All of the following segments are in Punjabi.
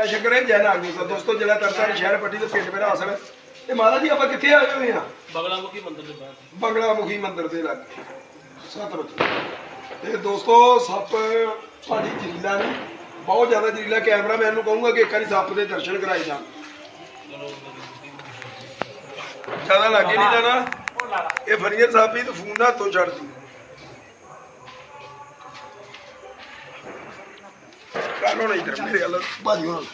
ਜੈ ਸ਼ੰਕਰ ਹੈ? ਜੈ ਨਾਗਨੀ ਸਰ ਦੋਸਤੋ ਜਿਹੜਾ ਤਰਸਾ ਸ਼ਹਿਰ ਪੱਟੀ ਦੇ ਪਿੰਡ ਮੇਰਾ ਹਾਸਲ ਤੇ ਮਹਾਰਾਜ ਜੀ ਆਪਾਂ ਕਿੱਥੇ ਆਏ ਹੋਏ ਆ? ਬਗਲਾਮੁਖੀ ਮੰਦਿਰ ਦੇ ਬਾਹਰ। ਬੰਗਲਾ ਮੁਖੀ ਮੰਦਿਰ ਦੇ ਲਾਗੇ। ਸੱਤ ਵਜੇ ਤੇ ਦੋਸਤੋ ਸੱਪ ਸਾਡੀ ਜਰੀਲਾ ਨਹੀਂ ਬਹੁਤ ਜ਼ਿਆਦਾ ਜਰੀਲਾ ਕੈਮਰਾਮੈਨ ਨੂੰ ਕਹੂੰਗਾ ਕਿ ਇੱਕ ਵਾਰੀ ਸੱਪ ਦੇ ਦਰਸ਼ਨ ਕਰਾਈ ਜਾਣ। ਜ਼ਿਆਦਾ ਲੱਗੇ ਨਹੀਂ ਜਾਣਾ। ਇਹ ਫਰੀਅਰ ਸਾਹਿਬ ਵੀ ਤਾਂ ਫੋਨ ਦਾ ਹੱਥੋਂ ਛੱਡਦੀ। ਕਾਹਨੂੰ ਨਹੀਂ ਇਧਰ, ਮੇਰੇ ਵੱਲ। ਭਾਜੀ ਹੁਣ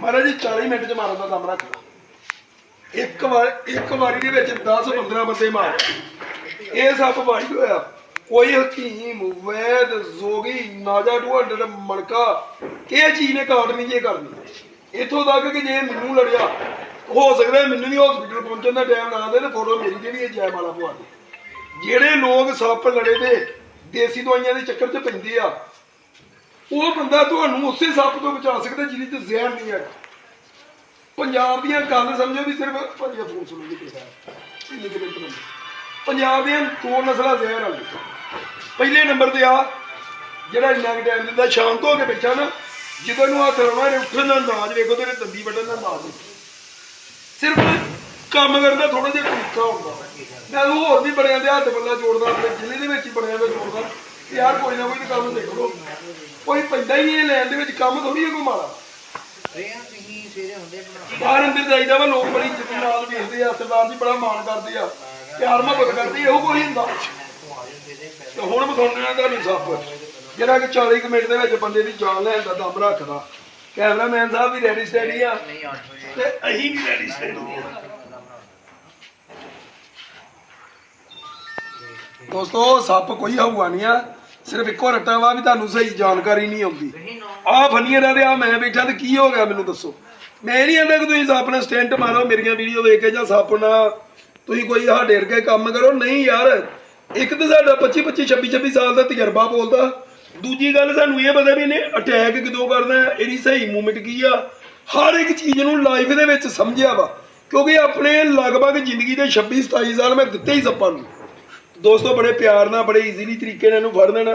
ਮਹਾਰਾਜ ਜੀ 40 ਮਿੰਟ ਚ ਮਾਰਨ ਦਾ ਦਮ ਰੱਖਣਾ ਇੱਕ ਵਾਰ, ਇੱਕ ਵਾਰੀ ਦੇ ਵਿੱਚ 10 15 ਬੰਦੇ ਮਾਰ। ਇਹ ਸੱਪ ਵਾਰੀ ਹੋਇਆ। ਕੋਈ ਹਕੀਮ, ਵੈਦ, ਜ਼ੋਗੀ, ਨਾਜਾ 200 ਮਣਕਾ, ਇਹ ਚੀਜ਼ ਨੇ ਕਾਟ ਜੇ ਕਰਨੀ। ਇਥੋਂ ਤੱਕ ਕਿ ਜੇ ਮੈਨੂੰ ਲੜਿਆ, ਹੋ ਸਕਦਾ ਮੈਨੂੰ ਵੀ ਹਸਪੀਟਲ ਪਹੁੰਚਣ ਦਾ ਟਾਈਮ ਨਾ ਦੇ ਤੇ ਫੋਟੋ ਮੇਰੀ ਜਿਹੜੀ ਇਹ ਜੈ ਮਾਲਾ ਪਵਾ ਦੇ। ਜਿਹੜੇ ਲੋਕ ਸੱਪ ਲੜੇ ਦੇ, ਦੇਸੀ ਦਵਾਈਆਂ ਦੇ ਚੱਕਰ 'ਚ ਪੈਂਦੇ ਆ ਉਹ ਬੰਦਾ ਤੁਹਾਨੂੰ ਉਸੇ ਸੱਪ ਤੋਂ ਬਚਾ ਸਕਦਾ ਜਿਹਦੇ 'ਚ ਜ਼ਹਿਰ ਨਹੀਂ ਹੈ ਪੰਜਾਬ ਦੀਆਂ ਗੱਲ ਸਮਝੋ ਵੀ ਸਿਰਫ ਭਾਜੀ ਫੋਨ ਸੁਣੋ ਜੀ ਕਿਹਦਾ ਇੰਨੇ ਕਿਤੇ ਤੋਂ ਪੰਜਾਬ ਦੀਆਂ ਦੋ ਨਸਲਾਂ ਜ਼ਹਿਰ ਵਾਲੀ। ਪਹਿਲੇ ਨੰਬਰ ਤੇ ਆ, ਜਿਹੜਾ ਇੰਨਾ ਕੁ ਟਾਈਮ ਦਿੰਦਾ, ਸ਼ਾਂਤ ਹੋ ਕੇ ਬੈਠਾ ਨਾ, ਜਦੋਂ ਨੂੰ ਹੱਥ ਲਾਉਣਾ ਨੇ ਉੱਠਣ ਦਾ ਅੰਦਾਜ਼ ਵੇਖੋ ਤੇਰੇ ਦੰਦੀ ਵੱਢਣ ਦਾ ਅੰਦਾਜ਼ ਵੇਖੋ। ਸਿਰਫ ਕੰਮ ਕਰਨ ਦਾ ਥੋੜਾ ਜਿਹਾ ਤਰੀਕਾ ਹੁੰਦਾ। ਮੈਂ ਹੋਰ ਵੀ ਬੜਿਆਂ ਦੇ ਹੱਥ ਬੱਲਾ ਜੋੜਦਾ, ਆਪਣੇ ਜ਼ਿਲ੍ਹੇ ਦੇ ਵਿੱਚ ਹੀ ਬੜਿਆਂ ਦਾ ਜੋੜਦਾ। ਯਾਰ ਕੋਈ ਨਾ ਕੋਈ ਤਾਂ ਕੰਮ ਦੇਖ ਲਓ ਕੋਈ ਪੈਂਦਾ ਹੀ ਨਹੀਂ ਲੈਣ ਦੇ ਵਿੱਚ ਕੰਮ ਥੋੜੀ ਹੈ ਕੋਈ ਮਾੜਾ। ਰਿਆਂ ਤੁਸੀਂ ਸਵੇਰੇ ਹੁੰਦੇ ਬਣਾ ਬਾਹਰ ਅੰਦਰ ਜਾਈਦਾ ਵਾ ਲੋਕ ਬੜੀ ਇੱਜ਼ਤ ਨਾਲ ਵੇਖਦੇ ਆ ਸਰਦਾਰ ਜੀ ਬੜਾ ਮਾਣ ਕਰਦੇ ਆ। ਪਿਆਰ ਮੁਹੱਬਤ ਕਰਦੇ ਇਹੋ ਕੋਈ ਹੁੰਦਾ। ਤੇ ਹੁਣ ਵਿਖਾਉਂਦੇ ਆ ਤੁਹਾਨੂੰ ਸੱਪ ਜਿਹੜਾ ਕਿ 40 ਕੁ ਮਿੰਟ ਦੇ ਵਿੱਚ ਬੰਦੇ ਦੀ ਜਾਨ ਲੈਣ ਦਾ ਦਮ ਰੱਖਦਾ। ਕੈਮਰਾਮੈਨ ਸਾਹਿਬ ਵੀ ਰੈਡੀ ਸਟੈਡੀ ਆ। ਨਹੀਂ 8 ਵਜੇ ਤੇ ਅਸੀਂ ਵੀ ਰੈਡੀ ਸਟੈਡੀ ਆ। ਦੋਸਤੋ ਸੱਪ ਕੋਈ ਹਊਆ ਨਹੀਂ ਆ। ਸਿਰਫ ਇੱਕੋ ਰੱਟਾ ਵਾ ਵੀ ਤੁਹਾਨੂੰ ਸਹੀ ਜਾਣਕਾਰੀ ਨਹੀਂ ਆਉਂਦੀ। ਤੁਸੀਂ ਨੌ ਆ ਫਨੀਅਰਾਂ ਆ ਮੈਂ ਬੈਠਾ ਤੇ ਕੀ ਹੋ ਗਿਆ ਮੈਨੂੰ ਦੱਸੋ। ਮੈਂ ਨਹੀਂ ਆਂਦਾ ਕਿ ਤੁਸੀਂ ਆਪਣਾ ਸਟੈਂਟ ਮਾਰੋ, ਮੇਰੀਆਂ ਵੀਡੀਓ ਵੇਖ ਕੇ ਜਾਂ ਸੱਪ ਨਾਲ ਤੁਸੀਂ ਕੋਈ ਹਾਡੇ ਕੇ ਕੰਮ ਕਰੋ। ਨਹੀਂ ਯਾਰ, ਇੱਕ ਤਾਂ ਸਾਡਾ 25 25 26 26 ਸਾਲ ਦਾ ਤਜਰਬਾ ਬੋਲਦਾ। ਦੂਜੀ ਗੱਲ ਸਾਨੂੰ ਇਹ ਪਤਾ ਵੀ ਇਹਨੇ ਅਟੈਕ ਕਿਦੋਂ ਕਰਨਾ ਇਹਦੀ ਸਹੀ ਮੂਵਮੈਂਟ ਕੀ ਆ। ਹਰ ਇੱਕ ਚੀਜ਼ ਨੂੰ ਲਾਈਫ ਦੇ ਵਿੱਚ ਸਮਝਿਆ ਵਾ। ਕਿਉਂਕਿ ਆਪਣੇ ਲਗਭਗ ਜ਼ਿੰਦਗੀ ਦੇ 26 27 ਸਾਲ ਮੈਂ ਦਿੱਤੇ ਹੀ ਸੱਪਾਂ ਨੂੰ। ਦੋਸਤੋ, ਬੜੇ ਪਿਆਰ ਨਾਲ, ਬੜੇ ਈਜ਼ੀਲੀ ਤਰੀਕੇ ਨਾਲ ਇਹਨੂੰ ਫੜ ਦੇਣਾ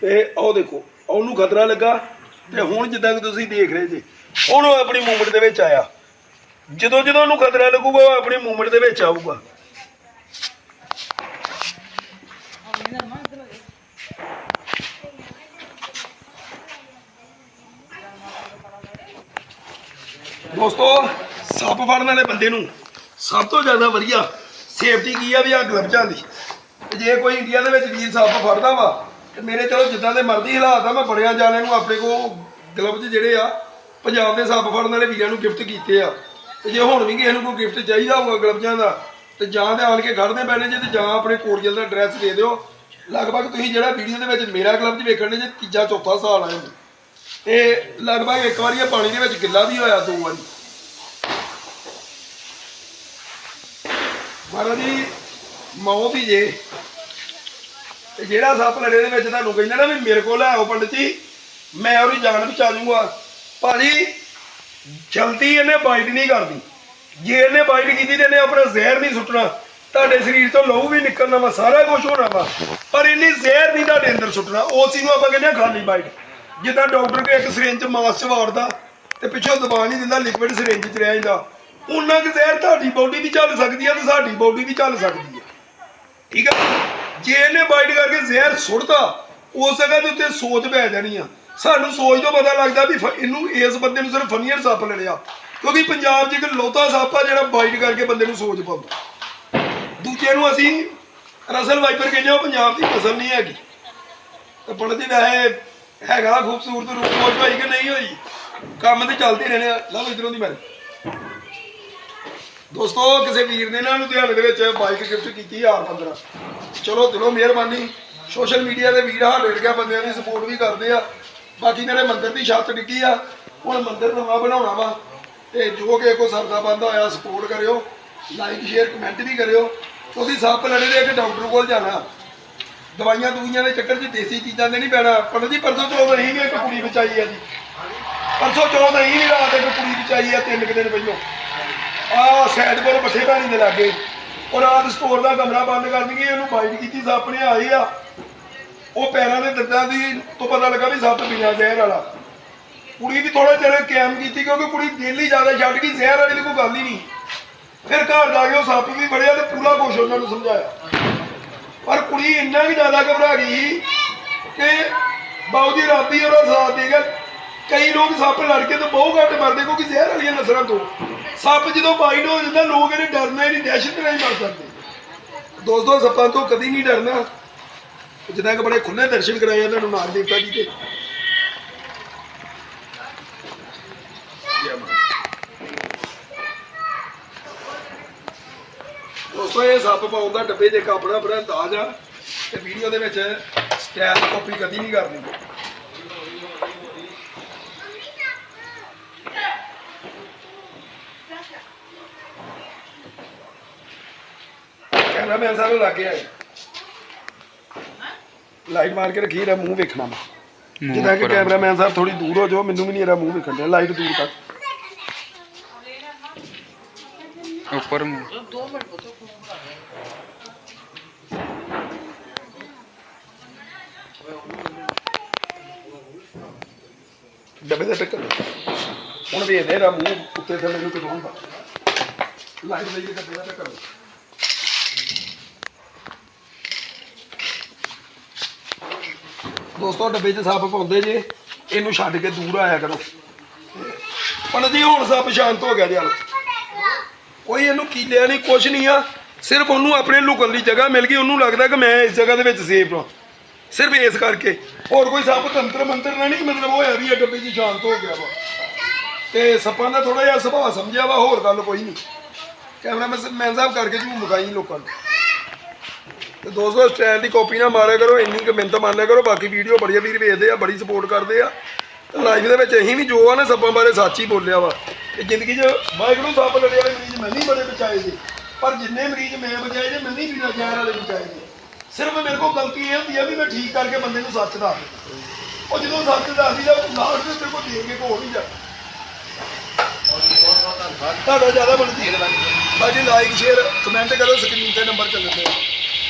ਤੇ ਉਹ ਦੇਖੋ, ਉਹਨੂੰ ਖਤਰਾ ਲੱਗਾ। ਤੇ ਹੁਣ ਜਿੱਦਾਂ ਕਿ ਤੁਸੀਂ ਦੇਖ ਰਹੇ ਜੀ, ਹੁਣ ਉਹ ਆਪਣੀ ਮੂਵਮੈਂਟ ਦੇ ਵਿੱਚ ਆਇਆ। ਜਦੋਂ ਜਦੋਂ ਉਹਨੂੰ ਖਤਰਾ ਲੱਗੂਗਾ, ਉਹ ਆਪਣੀ ਮੂਵਮੈਂਟ ਦੇ ਵਿੱਚ ਆਊਗਾ। ਦੋਸਤੋ, ਸੱਪ ਫੜਨ ਵਾਲੇ ਬੰਦੇ ਨੂੰ ਸਭ ਤੋਂ ਜ਼ਿਆਦਾ ਵਧੀਆ ਸੇਫਟੀ ਕੀ ਆ ਵੀ ਆ ਗਲਵਜ਼ਾਂ ਦੀ। ਤੇ ਜੇ ਕੋਈ ਇੰਡੀਆ ਦੇ ਵਿੱਚ ਵੀਰ ਸੱਪ ਫੜਦਾ ਵਾ, ਤੇ ਮੇਰੇ ਚਲੋ ਜਿੱਦਾਂ ਦੇ ਮਰਜ਼ੀ ਹਾਲਾਤ ਆ, ਮੈਂ ਬੜਿਆਂ ਜਾਣਿਆਂ ਨੂੰ ਆਪਣੇ ਕੋਲ ਗਲਬਜ਼ ਜਿਹੜੇ ਆ, ਪੰਜਾਬ ਦੇ ਸੱਪ ਫੜਨ ਵਾਲੇ ਵੀਰਾਂ ਨੂੰ ਗਿਫਟ ਕੀਤੇ ਆ। ਤੇ ਜੇ ਹੁਣ ਵੀ ਕਿਸੇ ਨੂੰ ਕੋਈ ਗਿਫਟ ਚਾਹੀਦਾ ਹੋਊਗਾ ਗਲਬਜ਼ਾਂ ਦਾ, ਤੇ ਜਾਂ ਤੇ ਆਣ ਕੇ ਖੜਦੇ ਪੈਣੇ ਜੇ ਤੇ ਜਾਂ ਆਪਣੇ ਕੋਰੀਅਲ ਦਾ ਐਡਰੈਸ ਦੇ ਦਿਓ। ਲਗਭਗ ਤੁਸੀਂ ਜਿਹੜਾ ਵੀਡੀਓ ਦੇ ਵਿੱਚ ਮੇਰਾ ਗਲਬਜ਼ ਵੇਖਣ ਦੇ ਜੇ, ਤੀਜਾ, ਚੌਥਾ ਸਾਲ ਆਏ ਨੇ। ਤੇ ਲਗਭਗ ਇੱਕ ਵਾਰੀ ਇਹ ਪਾਣੀ ਦੇ ਵਿੱਚ ਗਿੱਲਾ ਵੀ ਹੋਇਆ ਦੋ ਵਾਰੀ। ਮਹਾਰਾਜ ਜੀ ਮੌਤ ਹੀ ਜੇ। ਤੇ ਜਿਹੜਾ ਸੱਪ ਲੜੇ ਦੇ ਵਿੱਚ ਤੁਹਾਨੂੰ ਕਹਿੰਦਾ ਨਾ ਵੀ ਮੇਰੇ ਕੋਲ ਆਓ ਪੰਡਤ ਜੀ, ਮੈਂ ਉਹਦੀ ਜਾਨ ਬਚਾ ਦੂੰਗਾ। ਭਾਜੀ, ਜਲਦੀ ਇਹਨੇ ਬਾਈਟ ਨਹੀਂ ਕਰਦੀ ਜੇ ਇਹਨੇ ਬਾਈਟ ਕੀਤੀ ਤੇ ਇਹਨੇ ਆਪਣਾ ਜ਼ਹਿਰ ਨਹੀਂ ਸੁੱਟਣਾ। ਤੁਹਾਡੇ ਸਰੀਰ ਤੋਂ ਲਹੂ ਵੀ ਨਿਕਲਣਾ ਵਾ, ਸਾਰਾ ਕੁਝ ਹੋਣਾ ਵਾ। ਪਰ ਇਹਨੇ ਜ਼ਹਿਰ ਨਹੀਂ ਤੁਹਾਡੇ ਅੰਦਰ ਸੁੱਟਣਾ। ਉਸ ਚੀਜ਼ ਨੂੰ ਆਪਾਂ ਕਹਿੰਦੇ ਆ ਖਾਲੀ ਬਾਈਟ ਜਿੱਦਾਂ ਡਾਕਟਰ ਕੇ ਇੱਕ ਸਿਰਿੰਜ ਮਾਸ ਚ ਵਾੜਦਾ ਤੇ ਪਿੱਛੋਂ ਦਬਾਅ ਨਹੀਂ ਦਿੰਦਾ ਲਿਕਵਿਡ ਸਿਰਿੰਜ ਚ ਰਹਿ ਜਾਂਦਾ। ਉਹਨਾਂ ਕਿ ਜ਼ਹਿਰ ਤੁਹਾਡੀ ਬੋਡੀ ਵੀ ਚੱਲ ਸਕਦੀ ਆ ਤੇ ਸਾਡੀ ਬੋਡੀ ਵੀ ਚੱਲ ਸਕਦੀ ਆ। ਠੀਕ ਆ? ਜੇ ਇਹਨੇ ਬਾਈਟ ਕਰਕੇ ਜ਼ਹਿਰ ਸੁੱਟਦਾ ਉਸ ਜਗ੍ਹਾ ਦੇ ਉੱਤੇ ਸੋਚ ਪੈ ਜਾਣੀ ਆ। ਸਾਨੂੰ ਸੋਚ ਤੋਂ ਪਤਾ ਲੱਗਦਾ ਵੀ ਇਹਨੂੰ ਇਸ ਬੰਦੇ ਨੂੰ ਸਿਰਫ ਫਨੀਅਰ ਸੱਪ ਲੜਿਆ ਕਿਉਂਕਿ ਪੰਜਾਬ 'ਚ ਇੱਕ ਲੋਤਾ ਸੱਪ ਆ ਜਿਹੜਾ ਬਾਈਟ ਕਰਕੇ ਬੰਦੇ ਨੂੰ ਸੋਚ ਪਾਉਂਦਾ। ਦੂਜੇ ਨੂੰ ਅਸੀਂ ਰਸਲ ਵਾਈਪਰ ਕਹਿੰਦੇ ਆ, ਉਹ ਪੰਜਾਬ ਦੀ ਨਸਲ ਨਹੀਂ ਹੈਗੀ। ਤੇ ਪੰਡਤ ਵੈਸੇ ਹੈਗਾ ਖੂਬਸੂਰਤ ਰੂਪ ਮੋਜ ਭਾਈ ਕਿ ਨਹੀਂ ਹੋਈ? ਕੰਮ ਤੇ ਚੱਲਦੇ ਰਹਿਣੇ ਆ। ਲਓ ਇਧਰੋਂ ਦੀ ਮਾਰੀ ਦੋਸਤੋ, ਕਿਸੇ ਵੀਰ ਨੇ ਨਾ ਲੁਧਿਆਣੇ ਦੇ ਵਿੱਚ ਬਾਈਕ ਗਿਫਟ ਕੀਤੀ ਯਾਰ 15 ਚਲੋ, ਦਿਲੋਂ ਮਿਹਰਬਾਨੀ। ਸੋਸ਼ਲ ਮੀਡੀਆ ਦੇ ਵੀਰ ਹਾਲ ਗਿਆ ਬੰਦਿਆਂ ਦੀ ਸਪੋਰਟ ਵੀ ਕਰਦੇ ਆ। ਬਾਕੀ ਮੇਰੇ ਮੰਦਿਰ ਦੀ ਛੱਤ ਡਿੱਗੀ ਆ, ਹੁਣ ਮੰਦਿਰ ਨਵਾਂ ਬਣਾਉਣਾ ਵਾ। ਤੇ ਜੋ ਕਿ ਕੋ ਸਰਦਾ ਬੰਦਾ ਹੋਇਆ ਸਪੋਰਟ ਕਰਿਓ। ਲਾਈਕ ਸ਼ੇਅਰ ਕਮੈਂਟ ਵੀ ਕਰਿਓ। ਕਿਉਂਕਿ ਸੱਪ ਲੜੇ ਦੇ ਇੱਕ ਡਾਕਟਰ ਕੋਲ ਜਾਣਾ। ਦਵਾਈਆਂ ਦੂਈਆਂ ਦੇ ਚੱਕਰ 'ਚ ਦੇਸੀ ਚੀਜ਼ਾਂ ਦੇ ਨਹੀਂ ਪੈਣਾ। ਪੰਡਤ ਜੀ ਪਰਸੋਂ ਚੌਥ ਅਸੀਂ ਇੱਕ ਕੁੜੀ ਬਚਾਈ ਆ ਜੀ। ਪਰਸੋਂ ਚੌਥ ਅਸੀਂ ਰਾਤ ਇੱਕ ਕੁੜੀ ਬਚਾਈ ਆ, ਤਿੰਨ ਕੁ ਦਿਨ ਪਹਿਲਾਂ। ਆ ਸਾਈਡ ਕੋਲ ਪੱਠੇ ਪਾਣੀ ਦੇ ਲਾਗੇ। ਉਹ ਰਾਤ ਸਟੋਰ ਦਾ ਕਮਰਾ ਬੰਦ ਕਰ ਦਈਏ, ਉਹਨੂੰ ਬਾਈਟ ਕੀਤੀ, ਸੱਪ ਨੇ ਆਏ ਆ। ਉਹ ਪੈਰਾਂ ਦੇ ਦੰਦਾਂ ਦੀ ਤੋਂ ਪਤਾ ਲੱਗਾ ਵੀ ਸੱਪ ਬਿਨਾ ਜ਼ਹਿਰ ਵਾਲਾ। ਕੁੜੀ ਵੀ ਥੋੜਾ ਚਿਰ ਕਾਇਮ ਕੀਤੀ ਕਿਉਂਕਿ ਕੁੜੀ ਦਿਲ ਹੀ ਜ਼ਿਆਦਾ ਛੱਡ ਗਈ, ਜ਼ਹਿਰ ਵਾਲੀ ਦੀ ਕੋਈ ਗੱਲ ਹੀ ਨਹੀਂ। ਫਿਰ ਘਰ ਜਾ ਕੇ ਉਹ ਸੱਪ ਵੀ ਫੜਿਆ ਤੇ ਪੂਰਾ ਕੁਛ ਉਹਨਾਂ ਨੂੰ ਸਮਝਾਇਆ। ਪਰ ਕੁੜੀ ਇੰਨਾ ਵੀ ਜ਼ਿਆਦਾ ਘਬਰਾ ਗਈ ਕਿ ਬਾਉ ਦੀ ਰਾਤੀ ਉਹਦਾ ਸਾਥ ਦੇ ਗਿਆ ਕਈ ਲੋਕ ਸੱਪ ਲੜ ਕੇ ਤਾਂ ਬਹੁਤ ਘੱਟ ਮਰਦੇ ਕਿਉਂਕਿ ਜ਼ਹਿਰ ਵਾਲੀਆਂ ਨਸਰਾਂ ਤੋਂ। ਸੱਪ ਜਦੋਂ ਬਾਈਟ ਹੋ ਜਾਂਦਾ, ਲੋਕ ਇਹਨੇ ਡਰਨਾ ਹੀ ਦਹਿਸ਼ਤ ਨਾਲ ਮਰ ਜਾਂਦੇ ਦੋਸਤੋ, ਸੱਪਾਂ ਤੋਂ ਕਦੀ ਨਹੀਂ ਡਰਨਾ। ਜਿੱਦਾਂ ਕਿ ਬੜੇ ਖੁੱਲੇ ਦਰਸ਼ਨ ਕਰਾਏ ਇਹਨਾਂ ਨੂੰ ਨਾਗ ਦੇਵਤਾ ਜੀ ਦੇ। ਦੋਸਤੋ, ਇਹ ਸੱਪ ਪਾਉਣ ਦਾ ਡੱਬੇ 'ਚ ਇੱਕ ਆਪਣਾ ਬੜਾ ਅੰਦਾਜ਼ ਆ। ਤੇ ਵੀਡੀਓ ਦੇ ਵਿੱਚ ਸਟਾਈਲ ਕਾਪੀ ਕਦੀ ਨਹੀਂ ਕਰਨੀ। ਕੈਮਰਾਮੈਨ ਸਾਹਿਬ ਲੱਗ ਗਿਆ। ਲਾਈਟ ਮਾਰ ਕੇ ਰੱਖੀ ਇਹਦਾ ਮੂੰਹ ਵੇਖਣਾ ਮੈਂ। ਜਿੱਦਾਂ ਕਿ ਕੈਮਰਾਮੈਨ ਸਾਹਿਬ ਥੋੜੀ ਦੂਰ ਹੋ ਜਾਓ ਮੈਨੂੰ ਵੀ ਨਹੀਂ ਇਹਦਾ ਮੂੰਹ ਵੇਖਣ ਦਿਆ ਲਾਈਟ ਦੂਰ ਕਰ। ਉੱਪਰ ਮੂੰਹ। ਚਲੋ 2 ਮਿੰਟ ਬਤੋ ਫੋਨ ਬਣਾ ਦੇ ਡੱਬੇ ਦਾ ਟੱਕਰ ਹੁਣ ਵੇਖਦੇ ਇਹਦਾ ਮੂੰਹ ਉੱਤੇ ਥੱਲੇ ਨੂੰ ਕਿਦੋਂ ਹੁੰਦਾ। ਲਾਈਟ ਲਈ ਡੱਬੇ ਦਾ ਟੱਕਰ ਦੋਸਤੋ, ਡੱਬੇ 'ਚ ਸੱਪ ਪਾਉਂਦੇ ਜੇ, ਇਹਨੂੰ ਛੱਡ ਕੇ ਦੂਰ ਆਇਆ ਕਰੋ। ਪਰ ਜੀ, ਹੁਣ ਸੱਪ ਸ਼ਾਂਤ ਹੋ ਗਿਆ ਜੀ ਹਾਲ। ਕੋਈ ਇਹਨੂੰ ਕੀਲਿਆ ਨਹੀਂ, ਕੁਛ ਨਹੀਂ ਆ। ਸਿਰਫ ਉਹਨੂੰ ਆਪਣੇ ਲੁਕਣ ਦੀ ਜਗ੍ਹਾ ਮਿਲ ਗਈ, ਉਹਨੂੰ ਲੱਗਦਾ ਕਿ ਮੈਂ ਇਸ ਜਗ੍ਹਾ ਦੇ ਵਿੱਚ ਸੇਫ ਹਾਂ। ਸਿਰਫ ਇਸ ਕਰਕੇ। ਹੋਰ ਕੋਈ ਸੱਪ ਤੰਤਰ ਮੰਤਰ ਨਾਲ ਨਹੀਂ, ਮਤਲਬ ਹੋਇਆ ਵੀ ਇਹ ਡੱਬੇ 'ਚ ਸ਼ਾਂਤ ਹੋ ਗਿਆ ਵਾ। ਤੇ ਸੱਪਾਂ ਦਾ ਥੋੜਾ ਜਿਹਾ ਸੁਭਾਅ ਸਮਝਿਆ ਵਾ, ਹੋਰ ਗੱਲ ਕੋਈ ਨਹੀਂ। ਕੈਮਰਾਮੈਨ ਮੈਨ ਸਾਹਿਬ ਕਰਕੇ ਝੂਮ ਮਗਾਈ ਲੋਕਾਂ ਨੂੰ। ਤੇ ਦੋਸਤੋ ਸਟੈਂਡ ਦੀ ਕਾਪੀ ਨਾ ਮਾਰਿਆ ਕਰੋ, ਇੰਨੀ ਕੁ ਮੰਨ ਲਿਆ ਕਰੋ, ਬਾਕੀ ਵੀਡੀਓ ਬੜੀਆਂ ਵੀਰ ਵੇਖਦੇ ਆ, ਬੜੀ ਸਪੋਰਟ ਕਰਦੇ ਆ। ਲਾਈਫ ਦੇ ਵਿੱਚ ਅਸੀਂ ਵੀ ਜੋ ਆ ਨਾ ਸੱਪਾਂ ਬਾਰੇ ਸੱਚ ਹੀ ਬੋਲਿਆ ਵਾ। ਤੇ ਜ਼ਿੰਦਗੀ 'ਚ ਵਾਹਿਗੁਰੂ ਸੱਪ ਲੜੇ ਵਾਲੇ ਮਰੀਜ਼, ਮੈਂ ਨਹੀਂ ਬੜੇ ਬਚਾਏ ਜੀ ਪਰ ਜਿੰਨੇ ਮਰੀਜ਼ ਮੈਂ ਬਚਾਏ ਜੇ ਮੈਂ ਨਹੀਂ ਵੀਰਾ ਜ਼ਹਿਰ ਵਾਲੇ ਬਚਾਏ ਜੀ ਸਿਰਫ ਮੇਰੇ ਕੋਲ ਗਲਤੀ ਇਹ ਹੁੰਦੀ ਆ ਵੀ ਮੈਂ ਠੀਕ ਕਰਕੇ ਬੰਦੇ ਨੂੰ ਸੱਚ ਦੱਸ ਦਿੰਦਾ। ਉਹ ਜਦੋਂ ਸੱਚ ਦੱਸਦੀ ਦਾ ਲਾਸਟ ਦੇ ਤੇਰੇ ਦੇ ਕੇ ਕੋ ਨਹੀਂ ਜਾ ਤੁਹਾਡਾ ਜ਼ਿਆਦਾ ਬਣਦੀ ਬਾਕੀ ਲਾਈਕ ਸ਼ੇਅਰ ਕਮੈਂਟ ਕਰੋ ਸਕਰੀਨ ਤੇ ਨੰਬਰ ਚੱਲਦੇ ਆ।